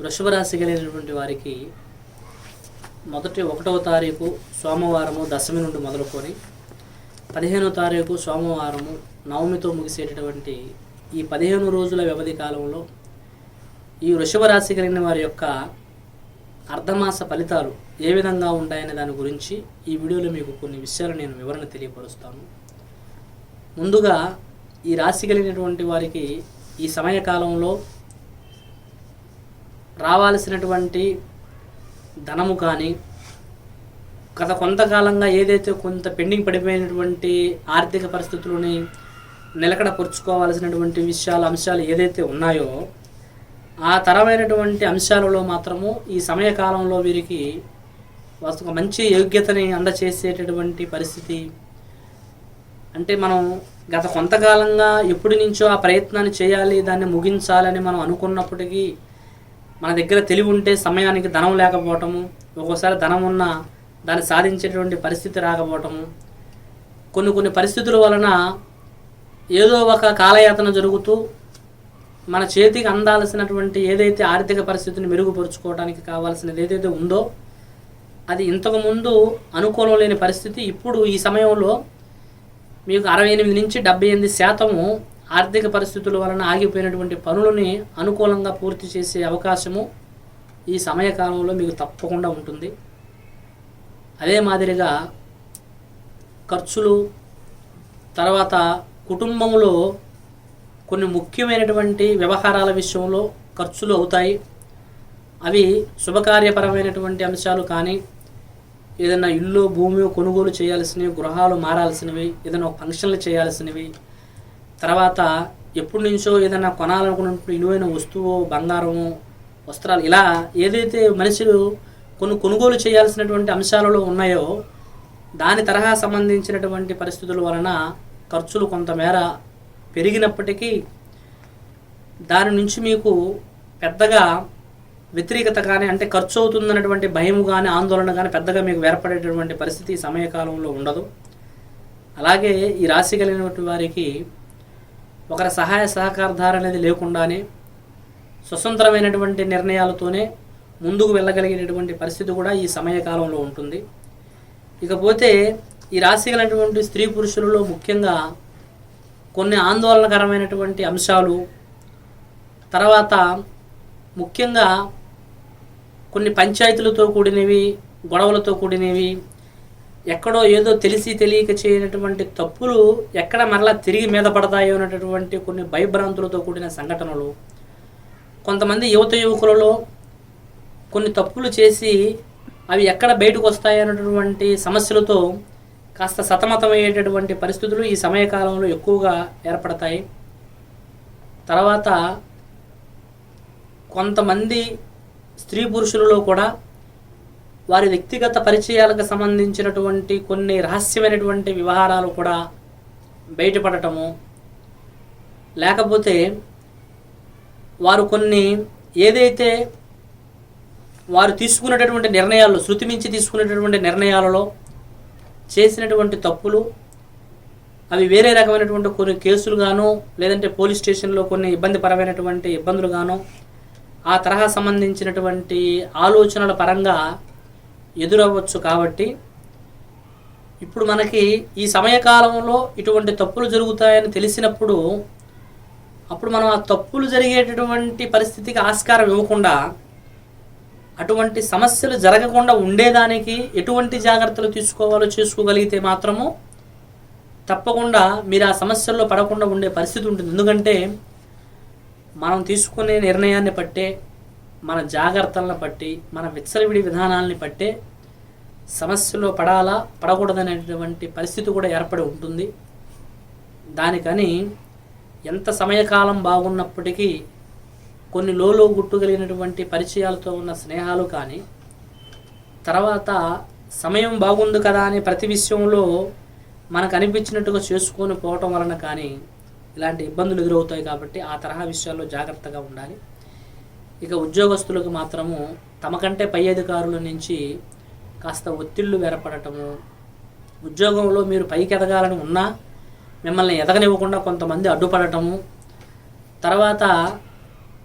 వృషభ రాశి కలిగినటువంటి వారికి మొదటి ఒకటవ తారీఖు సోమవారము దశమి నుండి మొదలుకొని పదిహేనో తారీఖు సోమవారము నవమితో ముగిసేటటువంటి ఈ పదిహేను రోజుల వ్యవధి కాలంలో ఈ వృషభ రాశి కలిగిన వారి యొక్క అర్ధమాస ఫలితాలు ఏ విధంగా ఉంటాయనే దాని గురించి ఈ వీడియోలో మీకు కొన్ని విషయాలు నేను వివరణ తెలియపరుస్తాను. ముందుగా ఈ రాశి కలిగినటువంటి వారికి ఈ సమయకాలంలో రావాల్సినటువంటి ధనము కానీ గత కొంతకాలంగా ఏదైతే కొంత పెండింగ్ పడిపోయినటువంటి ఆర్థిక పరిస్థితులని నిలకడపరుచుకోవాల్సినటువంటి విషయాలు అంశాలు ఏదైతే ఉన్నాయో ఆ తరమైనటువంటి అంశాలలో మాత్రము ఈ సమయకాలంలో వీరికి ఒక మంచి యోగ్యతని అందచేసేటటువంటి పరిస్థితి. అంటే మనం గత కొంతకాలంగా ఎప్పటి నుంచో ఆ ప్రయత్నాన్ని చేయాలి దాన్ని ముగించాలని మనం అనుకున్నప్పటికీ మన దగ్గర తెలివి ఉంటే సమయానికి ధనం లేకపోవటము ఒక్కోసారి ధనం ఉన్నా దాన్ని సాధించేటువంటి పరిస్థితి రాకపోవటము. కొన్ని కొన్ని పరిస్థితుల వలన ఏదో ఒక కాలయాతన జరుగుతూ మన చేతికి అందాల్సినటువంటి ఏదైతే ఆర్థిక పరిస్థితిని మెరుగుపరుచుకోవడానికి కావాల్సినది ఏదైతే ఉందో అది ఇంతకుముందు అనుకూలం లేని పరిస్థితి. ఇప్పుడు ఈ సమయంలో మీకు అరవై ఎనిమిది నుంచి డెబ్బై ఎనిమిది శాతము ఆర్థిక పరిస్థితుల వలన ఆగిపోయినటువంటి పనులని అనుకూలంగా పూర్తి చేసే అవకాశము ఈ సమయకాలంలో మీకు తప్పకుండా ఉంటుంది. అదే మాదిరిగా ఖర్చులు తర్వాత కుటుంబంలో కొన్ని ముఖ్యమైనటువంటి వ్యవహారాల విషయంలో ఖర్చులు అవుతాయి. అవి శుభకార్యపరమైనటువంటి అంశాలు కానీ ఏదైనా ఇల్లు భూమి కొనుగోలు చేయాల్సినవి గృహాలు మారాల్సినవి ఏదైనా ఫంక్షన్లు చేయాల్సినవి తర్వాత ఎప్పటి నుంచో ఏదైనా కొనాలనుకున్నప్పుడు విలువైన వస్తువు బంగారము వస్త్రాలు ఇలా ఏదైతే మనుషులు కొన్ని కొనుగోలు చేయాల్సినటువంటి అంశాలలో ఉన్నాయో దాని తరహా సంబంధించినటువంటి పరిస్థితుల వలన ఖర్చులు కొంతమేర పెరిగినప్పటికీ దాని నుంచి మీకు పెద్దగా వ్యతిరేకత కానీ అంటే ఖర్చు అవుతుందన్నటువంటి భయం కానీ ఆందోళన కానీ పెద్దగా మీకు ఏర్పడేటటువంటి పరిస్థితి సమయకాలంలో ఉండదు. అలాగే ఈ రాశి కలిగినటువంటి వారికి ఒకరి సహాయ సహకారధార అనేది లేకుండానే స్వతంత్రమైనటువంటి నిర్ణయాలతోనే ముందుకు వెళ్ళగలిగేటటువంటి పరిస్థితి కూడా ఈ సమయకాలంలో ఉంటుంది. ఇకపోతే ఈ రాశి స్త్రీ పురుషులలో ముఖ్యంగా కొన్ని ఆందోళనకరమైనటువంటి అంశాలు తర్వాత ముఖ్యంగా కొన్ని పంచాయతీలతో కూడినవి గొడవలతో కూడినవి ఎక్కడో ఏదో తెలిసి తెలియక చేయనటువంటి తప్పులు ఎక్కడ మరలా తిరిగి మీద పడతాయో అనేటటువంటి కొన్ని భయభ్రాంతులతో కూడిన సంఘటనలు. కొంతమంది యువత యువకులలో కొన్ని తప్పులు చేసి అవి ఎక్కడ బయటకు వస్తాయి అనేటటువంటి సమస్యలతో కాస్త సతమతమయ్యేటటువంటి పరిస్థితులు ఈ సమయకాలంలో ఎక్కువగా ఏర్పడతాయి. తర్వాత కొంతమంది స్త్రీ పురుషులలో కూడా వారి వ్యక్తిగత పరిచయాలకు సంబంధించినటువంటి కొన్ని రహస్యమైనటువంటి వ్యవహారాలు కూడా బయటపడటము. లేకపోతే వారు కొన్ని ఏదైతే వారు తీసుకునేటటువంటి నిర్ణయాలు శృతి మించి తీసుకునేటటువంటి నిర్ణయాలలో చేసినటువంటి తప్పులు అవి వేరే రకమైనటువంటి కొన్ని కేసులు గాను లేదంటే పోలీస్ స్టేషన్లో కొన్ని ఇబ్బందిపరమైనటువంటి ఇబ్బందులు గాను ఆ తరహా సంబంధించినటువంటి ఆలోచనల పరంగా ఎదురవ్వచ్చు కాబట్టి ఇప్పుడు మనకి ఈ సమయకాలంలో ఇటువంటి తప్పులు జరుగుతాయని తెలిసినప్పుడు అప్పుడు మనం ఆ తప్పులు జరిగేటటువంటి పరిస్థితికి ఆస్కారం ఇవ్వకుండా అటువంటి సమస్యలు జరగకుండా ఉండేదానికి ఎటువంటి జాగ్రత్తలు తీసుకోవాలో చేసుకోగలిగితే మాత్రము తప్పకుండా మీరు ఆ సమస్యల్లో పడకుండా ఉండే పరిస్థితి ఉంటుంది. ఎందుకంటే మనం తీసుకునే నిర్ణయాన్ని బట్టే మన జాగ్రత్తలను బట్టి మన విచ్చలవిడి విధానాలని బట్టే సమస్యలో పడాలా పడకూడదనేటువంటి పరిస్థితి కూడా ఏర్పడి ఉంటుంది. దానికని ఎంత సమయకాలం బాగున్నప్పటికీ కొన్ని లోలో గుట్టుగలిగినటువంటి పరిచయాలతో ఉన్న స్నేహాలు కానీ తర్వాత సమయం బాగుంది కదా అని ప్రతి విషయంలో మనకు అనిపించినట్టుగా చేసుకొని పోవటం వలన కానీ ఇలాంటి ఇబ్బందులు ఎదురవుతాయి కాబట్టి ఆ తరహా విషయాల్లో జాగ్రత్తగా ఉండాలి. ఇక ఉద్యోగస్తులకు మాత్రము తమకంటే పై అధికారుల నుంచి కాస్త ఒత్తిళ్ళు ఏర్పడటము ఉద్యోగంలో మీరు పైకి ఎదగాలని ఉన్నా మిమ్మల్ని ఎదగనివ్వకుండా కొంతమంది అడ్డుపడటము. తర్వాత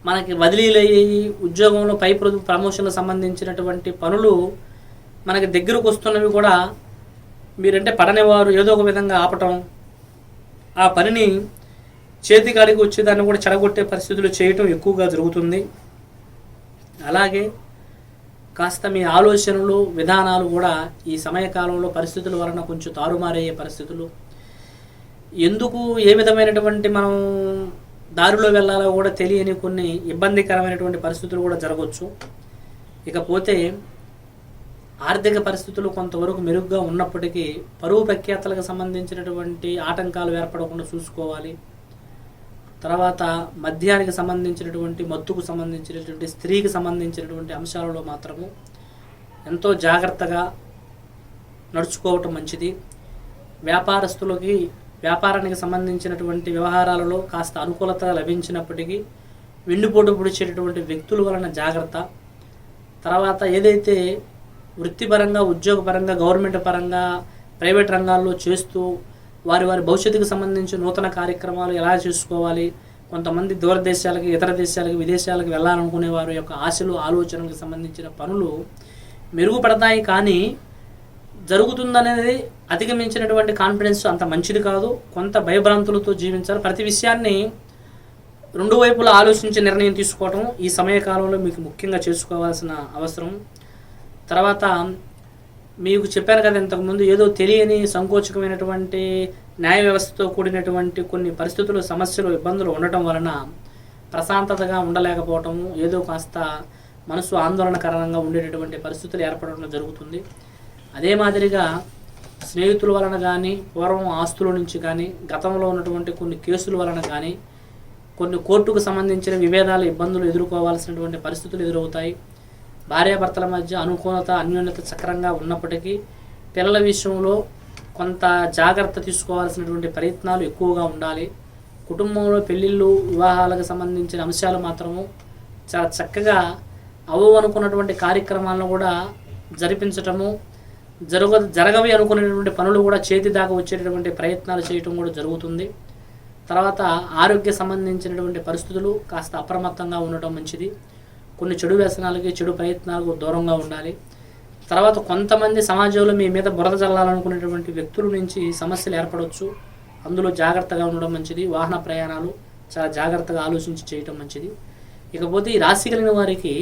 మనకి బదిలీలయ్యి ఉద్యోగంలో పై ప్రొ- ప్రమోషన్లకు సంబంధించినటువంటి పనులు మనకి దగ్గరకు వస్తున్నవి కూడా మీరంటే పడనివారు ఏదో ఒక విధంగా ఆపటం. ఆ పనిని చేతికాడికి వచ్చేదాన్ని కూడా చెడగొట్టే పరిస్థితులు చేయటం ఎక్కువగా జరుగుతుంది. అలాగే కాస్త మీ ఆలోచనలు విధానాలు కూడా ఈ సమయకాలంలో పరిస్థితుల వలన కొంచెం తారుమారయ్యే పరిస్థితులు. ఎందుకు ఏ విధమైనటువంటి మనం దారిలో వెళ్ళాలో కూడా తెలియని కొన్ని ఇబ్బందికరమైనటువంటి పరిస్థితులు కూడా జరగవచ్చు ఇకపోతే ఆర్థిక పరిస్థితులు కొంతవరకు మెరుగ్గా ఉన్నప్పటికీ పరువు ప్రఖ్యాతలకు సంబంధించినటువంటి ఆటంకాలు ఏర్పడకుండా చూసుకోవాలి. తర్వాత మద్యానికి సంబంధించినటువంటి మత్తుకు సంబంధించినటువంటి స్త్రీకి సంబంధించినటువంటి అంశాలలో మాత్రము ఎంతో జాగ్రత్తగా నడుచుకోవటం మంచిది. వ్యాపారస్తులకి వ్యాపారానికి సంబంధించినటువంటి వ్యవహారాలలో కాస్త అనుకూలత లభించినప్పటికీ వెన్నుపోటు పొడిచేటటువంటి వ్యక్తుల వలన జాగ్రత్త. తర్వాత ఏదైతే వృత్తిపరంగా ఉద్యోగపరంగా గవర్నమెంట్ పరంగా ప్రైవేట్ రంగాల్లో చేస్తూ వారి వారి భవిష్యత్తుకు సంబంధించి నూతన కార్యక్రమాలు ఎలా చేసుకోవాలి? కొంతమంది దూర దేశాలకి ఇతర దేశాలకి విదేశాలకు వెళ్ళాలనుకునే వారి యొక్క ఆశలు ఆలోచనలకు సంబంధించిన పనులు మెరుగుపడతాయి కానీ జరుగుతుందనేది అధిగమించినటువంటి కాన్ఫిడెన్స్ అంత మంచిది కాదు. కొంత భయభ్రాంతులతో జీవించాలి. ప్రతి విషయాన్ని రెండు వైపులా ఆలోచించి నిర్ణయం తీసుకోవటం ఈ సమయకాలంలో మీకు ముఖ్యంగా చేసుకోవాల్సిన అవసరం. తర్వాత మీకు చెప్పాను కదా ఇంతకుముందు ఏదో తెలియని సంకోచకమైనటువంటి న్యాయ వ్యవస్థతో కూడినటువంటి కొన్ని పరిస్థితులు సమస్యలు ఇబ్బందులు ఉండటం వలన ప్రశాంతతగా ఉండలేకపోవటము ఏదో కాస్త మనసు ఆందోళనకరంగా ఉండేటటువంటి పరిస్థితులు ఏర్పడడం జరుగుతుంది. అదే మాదిరిగా స్నేహితుల వలన కానీ పూర్వం ఆస్తుల నుంచి కానీ గతంలో ఉన్నటువంటి కొన్ని కేసుల వలన కానీ కొన్ని కోర్టుకు సంబంధించిన విభేదాలు ఇబ్బందులు ఎదుర్కోవాల్సినటువంటి పరిస్థితులు ఎదురవుతాయి. భార్యాభర్తల మధ్య అనుకూలత అన్యోన్యత చక్రంగా ఉన్నప్పటికీ పిల్లల విషయంలో కొంత జాగ్రత్త తీసుకోవాల్సినటువంటి ప్రయత్నాలు ఎక్కువగా ఉండాలి. కుటుంబంలో పెళ్ళిళ్ళు వివాహాలకు సంబంధించిన అంశాలు మాత్రము చాలా చక్కగా అవు అనుకున్నటువంటి కార్యక్రమాలను కూడా జరిపించటము జరగ జరగవి అనుకునేటువంటి పనులు కూడా చేతి దాకా వచ్చేటటువంటి ప్రయత్నాలు చేయటం కూడా జరుగుతుంది. తర్వాత ఆరోగ్య సంబంధించినటువంటి పరిస్థితులు కాస్త అప్రమత్తంగా ఉండటం మంచిది. కొన్ని చెడు వ్యసనాలకి చెడు ప్రయత్నాలకు దూరంగా ఉండాలి. తర్వాత కొంతమంది సమాజంలో మీ మీద బురద చల్లాలనుకునేటువంటి వ్యక్తుల నుంచి సమస్యలు ఏర్పడవచ్చు అందులో జాగ్రత్తగా ఉండడం మంచిది. వాహన ప్రయాణాలు చాలా జాగ్రత్తగా ఆలోచించి చేయటం మంచిది. ఇకపోతే ఈ రాశి కలిగిన వారికి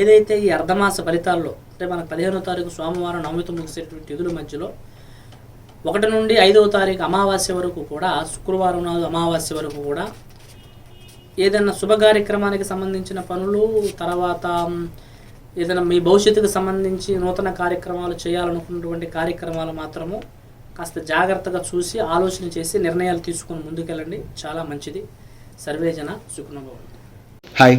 ఏదైతే ఈ అర్ధమాస ఫలితాల్లో అంటే మనకు పదిహేనో తారీఖు సోమవారం నవమితో ముగిసేటువంటి తిథుల మధ్యలో ఒకటి నుండి ఐదవ తారీఖు అమావాస్య వరకు కూడా శుక్రవారం నాడు అమావాస్య వరకు కూడా ఏదైనా శుభ కార్యక్రమానికి సంబంధించిన పనులు తర్వాత ఏదైనా మీ భవిష్యత్తుకు సంబంధించి నూతన కార్యక్రమాలు చేయాలనుకున్నటువంటి కార్యక్రమాలు మాత్రము కాస్త జాగ్రత్తగా చూసి ఆలోచన చేసి నిర్ణయాలు తీసుకొని ముందుకెళ్ళండి. చాలా మంచిది. సర్వేజన సుఖనుభవం హాయ్